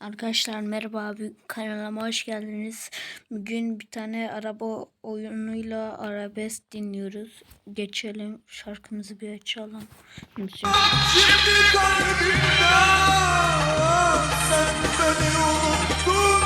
Arkadaşlar merhaba kanalıma hoş geldiniz. Bugün bir tane araba oyunuyla arabesk dinliyoruz. Geçelim şarkımızı bir açalım. Şimdi kalbimden sen beni unuttun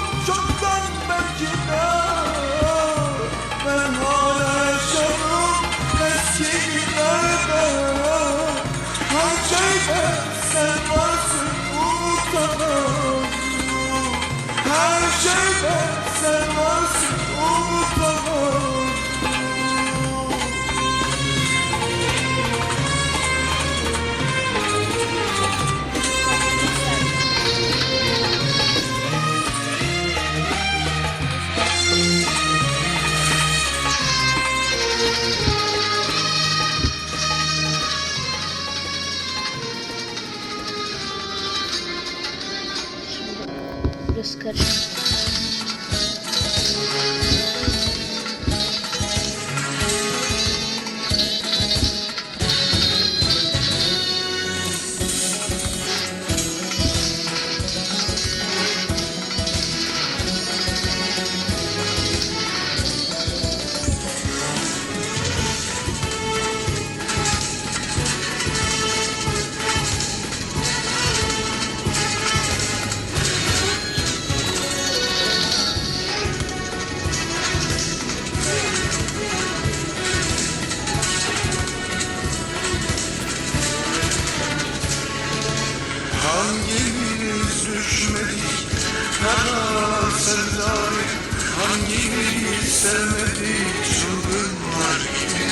Burası karışık. Hangimiz düşmedik kara sevdayı Hangimiz sevmedik çılgınlar gibi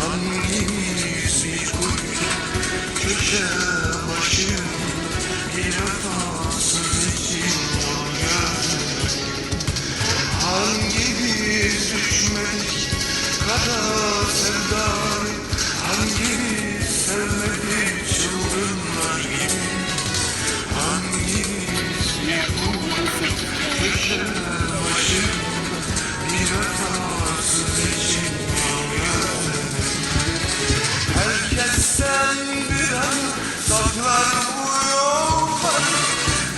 Hangimiz bir kuytu? Köşe başı Bir vefasız için gördük Hangimiz düşmedik kara sevdayı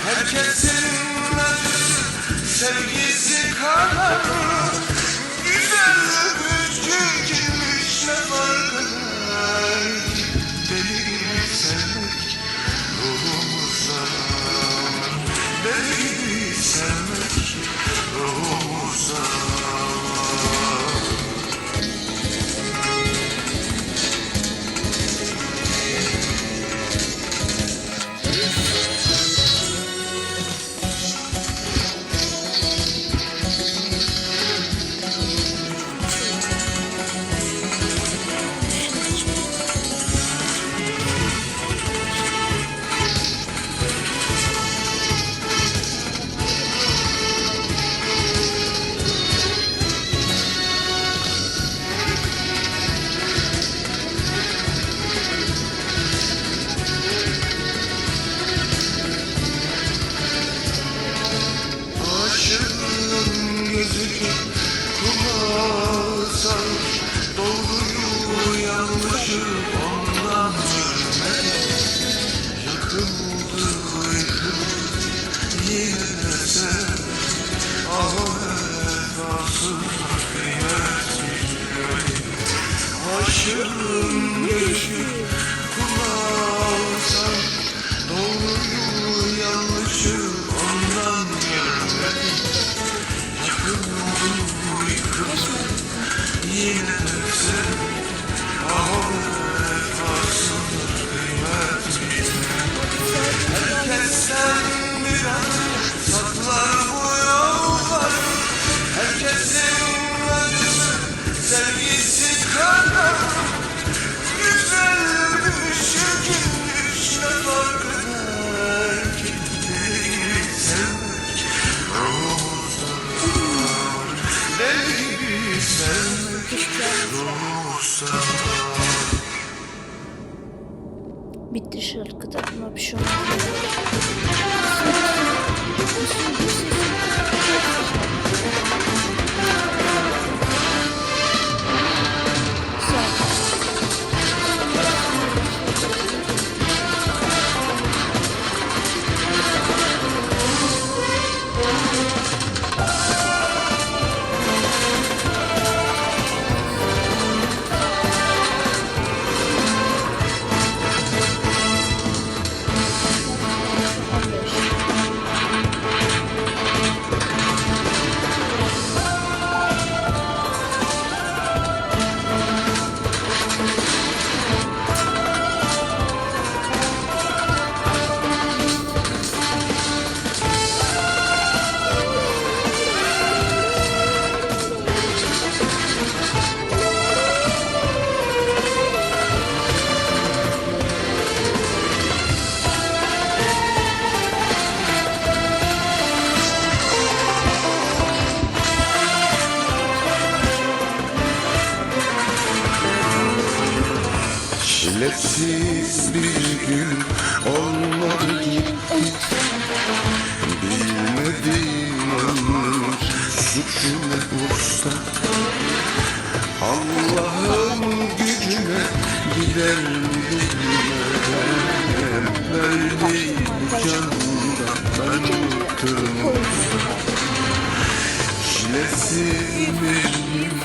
Herkesin acısı sevgisi kadar Güzel güçlü kimmiş ne fark eder ki Deli gibi sevmek. Ruhumuza Deli gibi yine de sen Ah o vefasız kıymetsiz gönül Aşığın gözü kulağı sarmış Doğruyu yanlışı ondan görmedim Yakıldı yıkıldı yine шарка так вообще. Çilesiz bir gün olmadı gitti Bilmediğim ömür suçu ne Allah'ın gücüne gider bilmem. Verdiği bu canımda ben bıktım Çilesiz bir gün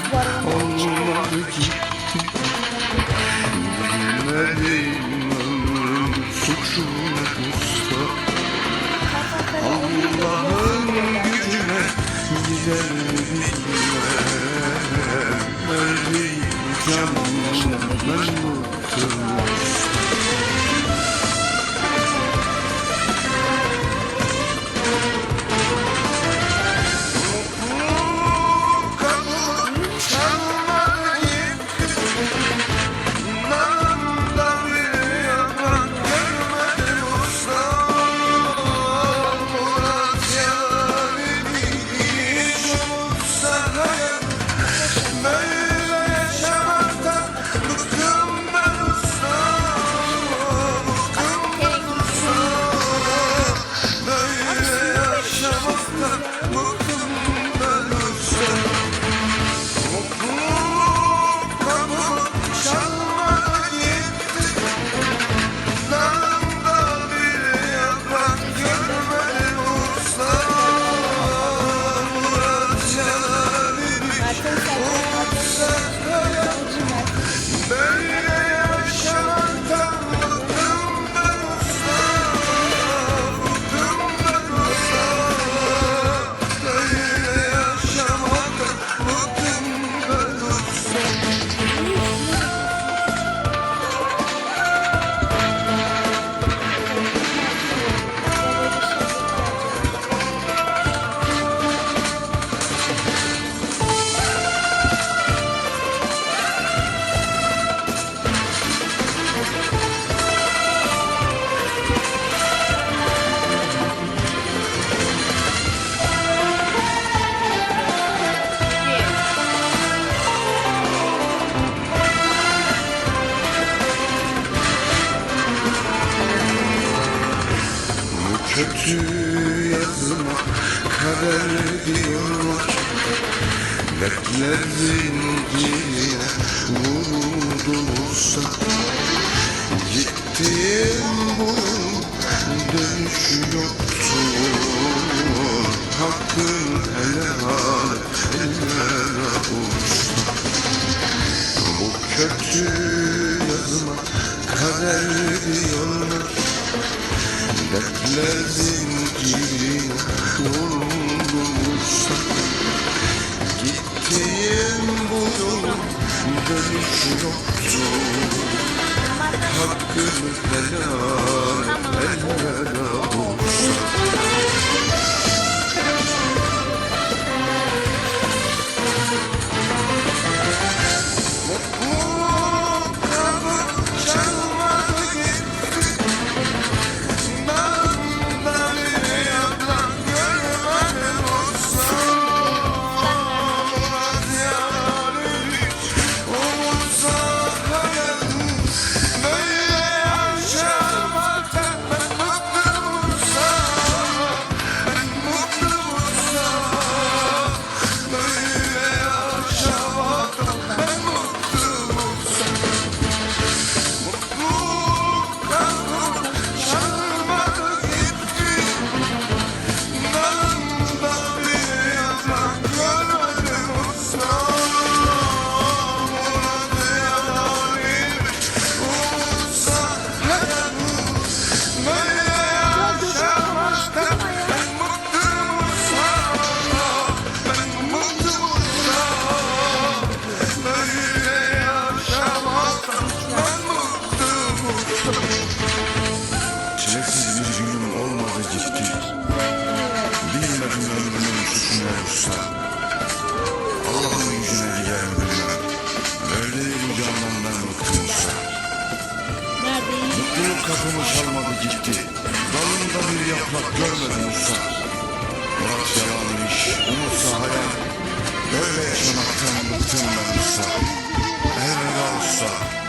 olmadı gitti Bilmediğim ömrüm suçu ne olsa Allah'ın gücüne gider mi bilmem Verdiği Dertlerin diline vurulursa Gittiğim bu dönüş yoktur Hakkın helal helal olsun Bu kötü yazıma kader diyorlar Dertler zincirine yolun dönüşü yoktur Hakkını helal helal gitti. Dalında bir yaprak görmedim usta Murat yalanmış, umutsa hayal. Böyle yaşamaktan bıktım ben usta Elveda usta